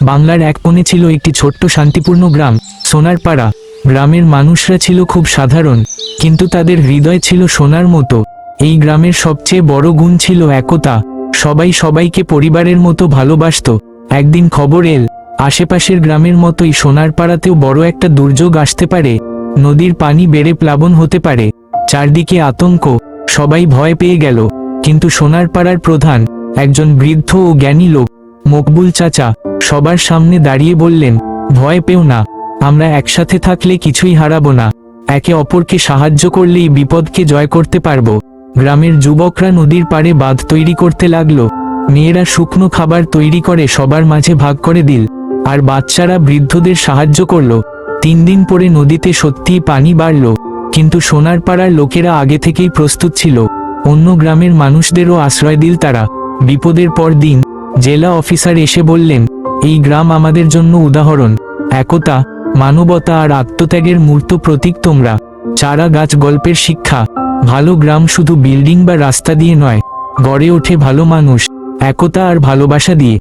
বাংলার এক কোণে ছিল একটি ছোট্ট শান্তিপূর্ণ গ্রাম, সোনারপাড়া। গ্রামের মানুষরা ছিল খুব সাধারণ, কিন্তু তাদের হৃদয় ছিল সোনার মতো। এই গ্রামের সবচেয়ে বড় গুণ ছিল একতা। সবাই সবাইকে পরিবারের মতো ভালোবাসতো। একদিন খবর এল, আশেপাশের গ্রামের মতোই সোনারপাড়াতেও বড় একটা দুর্যোগ আসতে পারে। নদীর পানি বেড়ে প্লাবন হতে পারে। চারদিকে আতঙ্ক, সবাই ভয় পেয়ে গেল। কিন্তু সোনারপাড়ার প্রধান, একজন বৃদ্ধ ও জ্ঞানী লোক মকবুল চাচা সবার সামনে দাঁড়িয়ে বললেন, ভয় পেও না, আমরা একসাথে থাকলে কিছুই হারাবো না। একে অপরকে সাহায্য করলেই বিপদকে জয় করতে পারব। গ্রামের যুবকরা নদীর পাড়ে বাঁধ তৈরি করতে লাগল। মেয়েরা শুকনো খাবার তৈরি করে সবার মাঝে ভাগ করে দিল, আর বাচ্চারা বৃদ্ধদের সাহায্য করল। তিন দিন পরে নদীতে সত্যিই পানি বাড়ল, কিন্তু সোনার পাড়ার লোকেরা আগে থেকেই প্রস্তুত ছিল। অন্য গ্রামের মানুষদেরও আশ্রয় দিল তারা। বিপদের পর দিন জেলা অফিসার এসে বললেন, এই গ্রাম আমাদের জন্য উদাহরণ। একতা, মানবতা আর আত্মত্যাগের মূর্ত প্রতীক তোমরা। চারা গাছ গল্পের শিক্ষা। ভালো গ্রাম শুধু বিল্ডিং বা রাস্তা দিয়ে নয়, গড়ে ওঠে ভালো মানুষ। একতা আর ভালোবাসা দিয়ে।